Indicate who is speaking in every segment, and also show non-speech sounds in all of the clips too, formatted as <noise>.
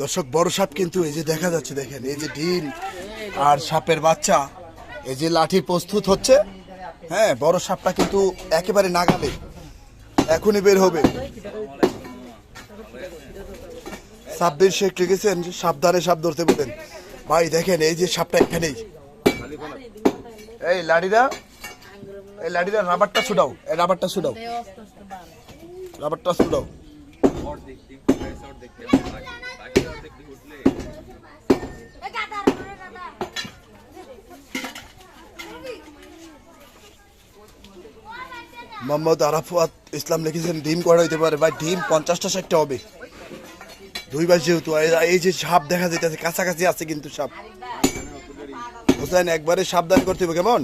Speaker 1: দর্শক বড় সাপ কিন্তু এই যে দেখা যাচ্ছে দেখেন এই যে ডিম আর সাপের বাচ্চা এই যে লাঠি প্রস্তুত হচ্ছে। হ্যাঁ বড় সাপটা কিন্তু একেবারে নাগালে এখনই বের হবে। সাব্বির শেখ লিখেছেন সাবধানে সাপ ধরতে বলেন। ভাই দেখেন এই যে সাপটা এখানেই। এই লাড়িরা এই লাঠিটা রাবারটা ছুটাও এই রাবারটা ছুটাও রাবারটা ছুটাও মোহাম্মদ আরাফাত ইসলাম লিখেছেন ডিম করা হইতে পারে? ভাই ডিম পঞ্চাশটা ষাটটা হবে। দুই দুইবার যেহেতু এই- যে সাপ দেখা যাইতেছে কাছাকাছি আছে কিন্তু সাপ। হোসেন একবারে সাবধান করতে হবে কেমন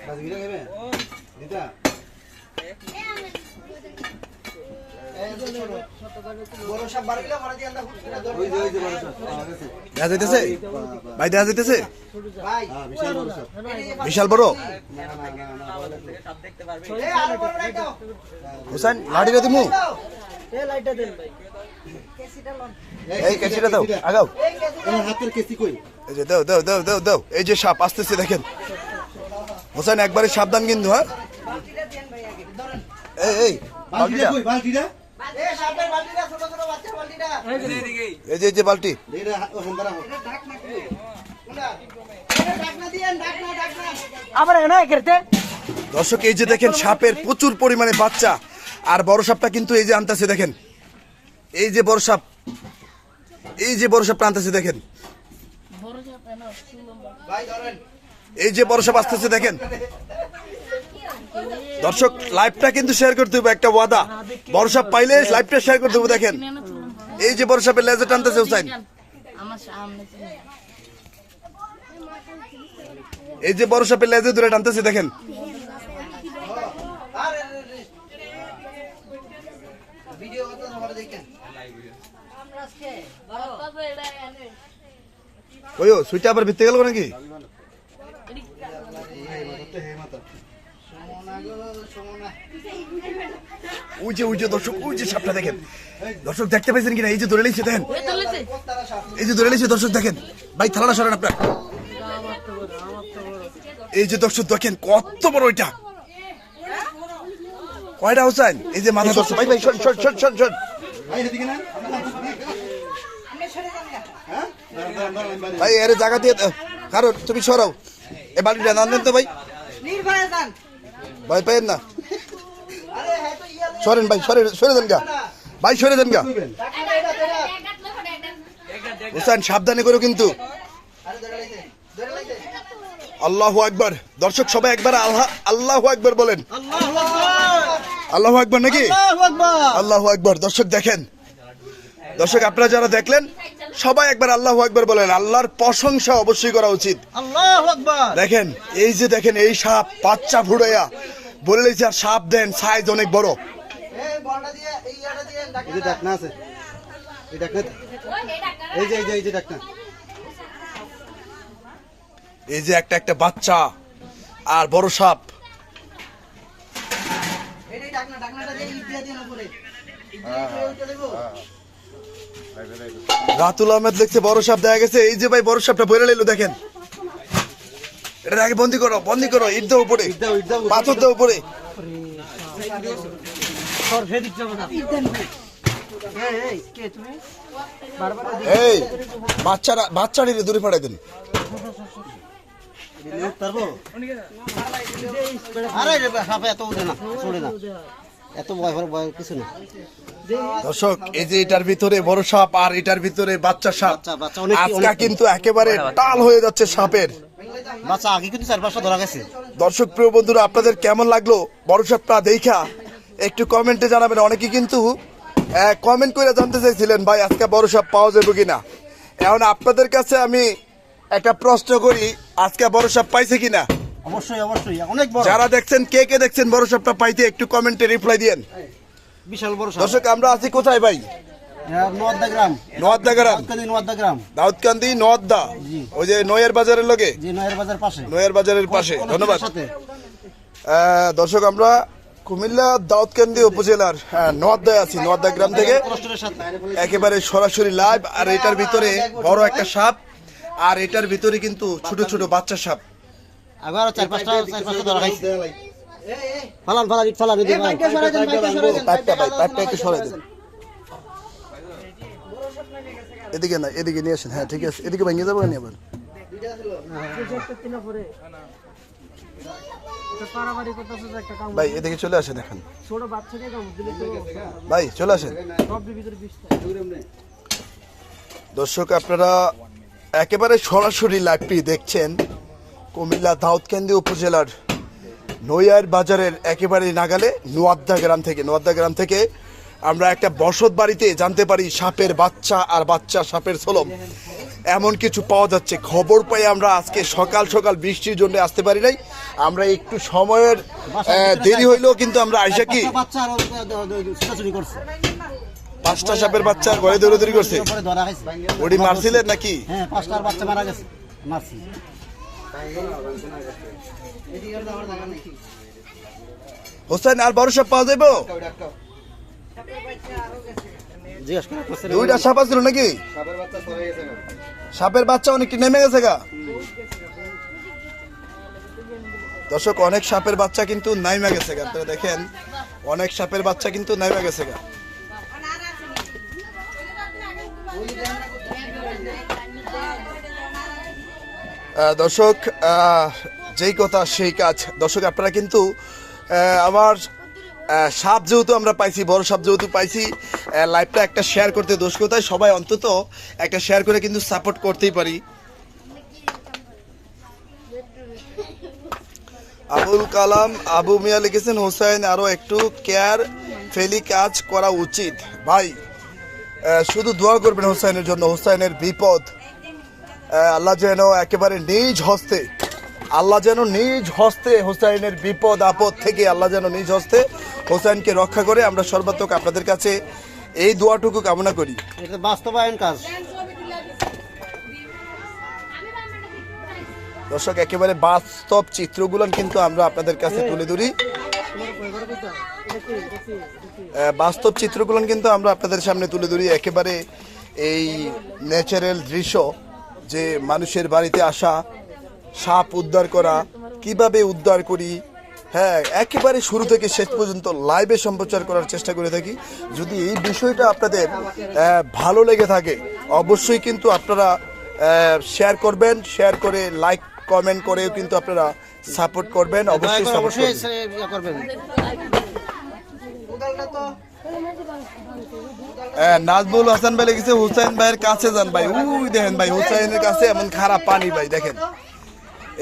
Speaker 1: যাইতেছে ভাই দেখা যাইতেছে বিশাল বড়। হোসেন লাঠিটা দিমু। এই যে, দাও দাও দাও দাও দাও। এই যে সাপ, আসতেছে, দেখেন। হোসেন একবারে সাবধান কিন্তু হ্যাঁ? এই এই
Speaker 2: বালতিটা
Speaker 1: বালতিটা।
Speaker 2: কই বালতিটা?
Speaker 1: এই যে এই যে বালতি।
Speaker 3: আবার এখানে
Speaker 1: দর্শক এই যে দেখেন সাপের প্রচুর পরিমাণে বাচ্চা। আর বড় সাপটা কিন্তু এই যে আনতেছে দেখেন। এই যে বড় সাপ। এই যে বড় সাপটা আনতেছে দেখেন। এই যে বড় সাপ আসতেছে দেখেন। দর্শক লাইভটা কিন্তু শেয়ার করতে হবে একটা ওয়াদা। সাপ পাইলে লাইভটা শেয়ার করতে হবে দেখেন। এই যে বড় সাপের লেজে টানতেছে হুসাইন। এই যে সাপের লেজে দূরে টানতেছে, দেখেন। ওইও সুইটা আবার ভিত্তে গেল নাকি? ওই যে ওই যে দর্শক ওই যে সাপটা দেখেন। দর্শক দেখতে পাইছেন কিনা? এই যে ধরে লিখছে দেখেন। এই যে ধরে লিখছে দর্শক দেখেন। ভাই থালাটা সরেন আপনার। এই যে দর্শক দেখেন কত বড় এটা। কয়টা হোসেন? এই যে মাথা দর্শক ভাই ভাই শোন শোন শোন শোন শোন
Speaker 2: ভাই
Speaker 1: এর জায়গা দিয়ে কারণ তুমি সরাও। এ বাড়িটা নাম দেন তো ভাই। ভয় পাইয়েন না। সরেন ভাই সরে সরে দেন গা। ভাই সরে দেন গা। হুসাইন সাবধানে করো কিন্তু। আল্লাহ আকবার। দর্শক সবাই একবার আল্লাহ আল্লাহু আকবার বলেন। আল্লাহ আকবার নাকি? আল্লাহ আকবার। দর্শক দেখেন। দর্শক আপনারা যারা দেখলেন সবাই একবার আল্লাহু আকবার বলেন। আল্লাহর প্রশংসা অবশ্যই করা উচিত। দেখেন এই যে দেখেন এই সাপ বাচ্চা ফুড়াইয়া বললে যে আর সাপ দেন সাইজ অনেক বড়।
Speaker 2: এই যে ডাকনা আছে এই ডাকনা এই যে এই যে এই যে ডাকনা
Speaker 1: এই যে একটা একটা বাচ্চা আর বড় সাপ রাতুল আহমেদ লিখছে বড় সাপ দেখা গেছে এই যে ভাই বড় সাপটা বইরে নিল দেখেন এটা আগে বন্দি করো বন্দি করো ইট দাও উপরে পাথর দাও উপরে এই বাচ্চারা বাচ্চাটি দূরে পাঠাই দেন।
Speaker 2: এটা নিয়ে পারব আরে রে সাপে এত উঠে না চড়ে না। এত ভয় ভয় ভয় কিছু না।
Speaker 1: দর্শক এই যে এটার ভিতরে বড় সাপ আর এটার ভিতরে বাচ্চা সাপ
Speaker 2: বাচ্চা, বাচ্চা,
Speaker 1: আজকা কিন্তু একেবারে টাল হয়ে যাচ্ছে সাপের।
Speaker 2: বাচ্চা আগে কিন্তু চার পাঁচটা ধরা গেছে।
Speaker 1: দর্শক প্রিয় বন্ধুরা আপনাদের কেমন লাগল? বড় সাপটা দেখা। একটু কমেন্টে জানাবেন। অনেকে কিন্তু কমেন্ট করে জানতে চাইছিলেন ভাই আজকে বড় সাপ পাওয়া যাবে কিনা? এখন আপনাদের কাছে আমি একটা প্রশ্ন করি আজকে বড় সাপ পাইছে কিনা?
Speaker 2: অবশ্যই অবশ্যই। অনেক বড়।
Speaker 1: যারা দেখছেন কে কে দেখছেন বড় সাপটা পাইতে একটু কমেন্টে রিপ্লাই দিয়েন।
Speaker 2: বিশাল বড় সাপ।
Speaker 1: দর্শক আমরা আছি কোথায় ভাই?
Speaker 2: নোয়াদ্দা গ্রাম।
Speaker 1: নোয়াদ্দা গ্রাম।
Speaker 2: নোয়াদ্দা গ্রাম।
Speaker 1: দাউদকান্দি নোয়াদ্দা। ওই যে নয়ের বাজারের লগে?
Speaker 2: যে নয়ের বাজার পাশে।
Speaker 1: নয়ের বাজারের পাশে। ধন্যবাদ। দর্শক আমরা কুমিল্লা দাউদকান্দি উপজেলার হ্যাঁ, নোয়াদ্দায় আছি নোয়াদ্দা গ্রাম থেকে। একেবারে সরাসরি লাইভ আর এটার ভিতরে বড় একটা সাপ আর এটার ভিতরে কিন্তু ছোট ছোট বাচ্চা সাপ।
Speaker 2: আবার চার পাঁচটা চার পাঁচটা ধরা খাইছে। ফালান ফালান ইট ফালান এদিকে
Speaker 1: পাইপটা ভাই পাইপটা একটু সরাই দেন। এদিকে না এদিকে নিয়ে আসেন। হ্যাঁ ঠিক আছে। এদিকে ভেঙে যাব নি আবার
Speaker 3: পারাবাড়ি করতেছে যে একটা কাম
Speaker 1: ভাই এদিকে চলে আসেন এখন।
Speaker 3: ছোট বাচ্চাকে
Speaker 1: ভাই চলে আসেন। দর্শক আপনারা একেবারে সরাসরি লাইভটি দেখছেন কুমিল্লা দাউদকান্দি উপজেলার নৈয়ার বাজারের একেবারে নাগালে নোয়াদ্দা গ্রাম থেকে। নোয়াদ্দা গ্রাম থেকে আমরা একটা বসত বাড়িতে জানতে পারি সাপের বাচ্চা আর বাচ্চা সাপের সলম এমন কিছু পাওয়া যাচ্ছে। খবর পাই আমরা আজকে সকাল সকাল বৃষ্টির জন্য আসতে পারি নাই। আমরা একটু সময়ের দেরি হইলেও কিন্তু আমরা আইসা কি? পাঁচটা সাপের বাচ্চা ঘরে দৌড়াদৌড়ি করছে? ওটি মারছিলেন নাকি?
Speaker 2: হ্যাঁ পাঁচটার বাচ্চা মারা গেছে মারছি।
Speaker 1: হোসেন আর বড় সাপ পাওয়া
Speaker 2: করে
Speaker 1: দুইটা সাপ আছিল নাকি? সাপের বাচ্চা অনেকটি নেমে গেছে গা। দর্শক অনেক সাপের বাচ্চা কিন্তু নাইমা গেছে গা। আপনারা দেখেন অনেক সাপের বাচ্চা কিন্তু নাইমা গেছে গা। দর্শক যেই কথা সেই কাজ। দর্শক আপনারা কিন্তু আমার সাপ যেহেতু আমরা পাইছি বড় সাপ যেহেতু পাইছি আহ, লাইভটা একটা শেয়ার করতে দোষ কোথায়? সবাই অন্তত একটা শেয়ার করে কিন্তু সাপোর্ট করতেই পারি। আবুল কালাম, আবু মিয়া লিখেছেন হোসেন আরও একটু কেয়ার ফেলি কাজ করা উচিত। ভাই শুধু দোয়া করবেন হোসেনের জন্য হোসেনের বিপদ আল্লাহ যেন একেবারে নিজ হস্তে, আল্লাহ যেন নিজ হস্তে হোসাইনের বিপদ, আপদ থেকে আল্লাহ যেন নিজ হস্তে হোসাইনকে রক্ষা করে। আমরা সর্বাত্মক আপনাদের কাছে এই দোয়াটুকু কামনা করি।
Speaker 2: বাস্তবায়ন কাজ।
Speaker 1: দর্শক, একেবারে বাস্তব চিত্রগুলো কিন্তু আমরা আপনাদের কাছে তুলে ধরি। বাস্তব চিত্রগুলো কিন্তু আমরা আপনাদের সামনে তুলে ধরি। একেবারে এই ন্যাচারাল দৃশ্য, যে মানুষের বাড়িতে আসা, সাপ উদ্ধার করা, কীভাবে উদ্ধার করি হ্যাঁ একেবারে শুরু থেকে শেষ পর্যন্ত লাইভে সম্প্রচার করার চেষ্টা করে থাকি। যদি এই বিষয়টা আপনাদের ভালো লেগে থাকে, অবশ্যই কিন্তু আপনারা শেয়ার করবেন শেয়ার করে লাইক কমেন্ট করেও কিন্তু আপনারা সাপোর্ট করবেন অবশ্যই
Speaker 2: করে
Speaker 1: সাপোর্ট করবেন।
Speaker 2: ইয়ে
Speaker 1: হ্যাঁ, নাজমুল হাসান ভাই লিখেছে হুসাইন ভাইয়ের কাছে যান ভাই। উই দেখেন ভাই হুসাইনের কাছে এমন খারাপ পানি ভাই দেখেন।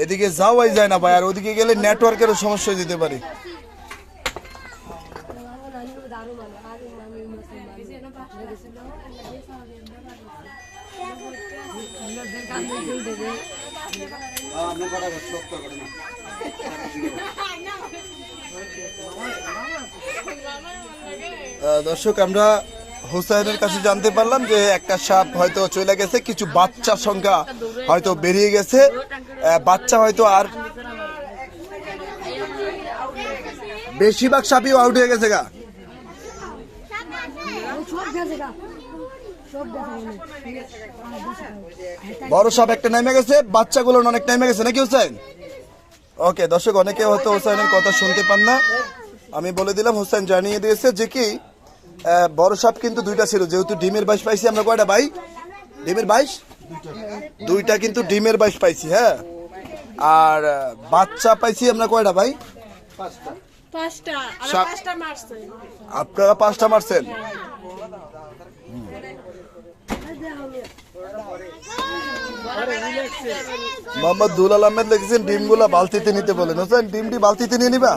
Speaker 1: এদিকে যাওয়াই যায় না ভাই আর ওদিকে গেলে নেটওয়ার্কেরও সমস্যা দিতে পারে। <laughs> দর্শক, আমরা হুসাইনের কাছে জানতে পারলাম যে একটা সাপ হয়তো চলে গেছে, কিছু বাচ্চার সংখ্যা হয়তো বেরিয়ে গেছে। বাচ্চা হয়তো আর বেশিরভাগ সাপই আউট হয়ে গেছে গা। বড় সাপ একটা নেমে গেছে বাচ্চাগুলো অনেক নেমে গেছে নাকি হুসাইন ওকে দর্শক অনেকে হয়তো হুসাইনের কথা শুনতে পান না। আমি বলে দিলাম হুসাইন জানিয়ে দিয়েছে যে কি বড় সাপ কিন্তু দুইটা ছিল যেহেতু ডিমের বাইশ পাইছি আমরা কয়টা ভাই? ডিমের বাইশ? দুইটা কিন্তু ডিমের বাইশ পাইছি হ্যাঁ? আর বাচ্চা পাইছি আমরা কয়টা ভাই? আপনারা পাঁচটা মারছেন? মোহাম্মদ দুলাল আহমেদ লিখেছেন ডিমগুলা বালতিতে নিতে বলেন। হোসেন ডিমটি বালতিতে নিয়ে নিবা?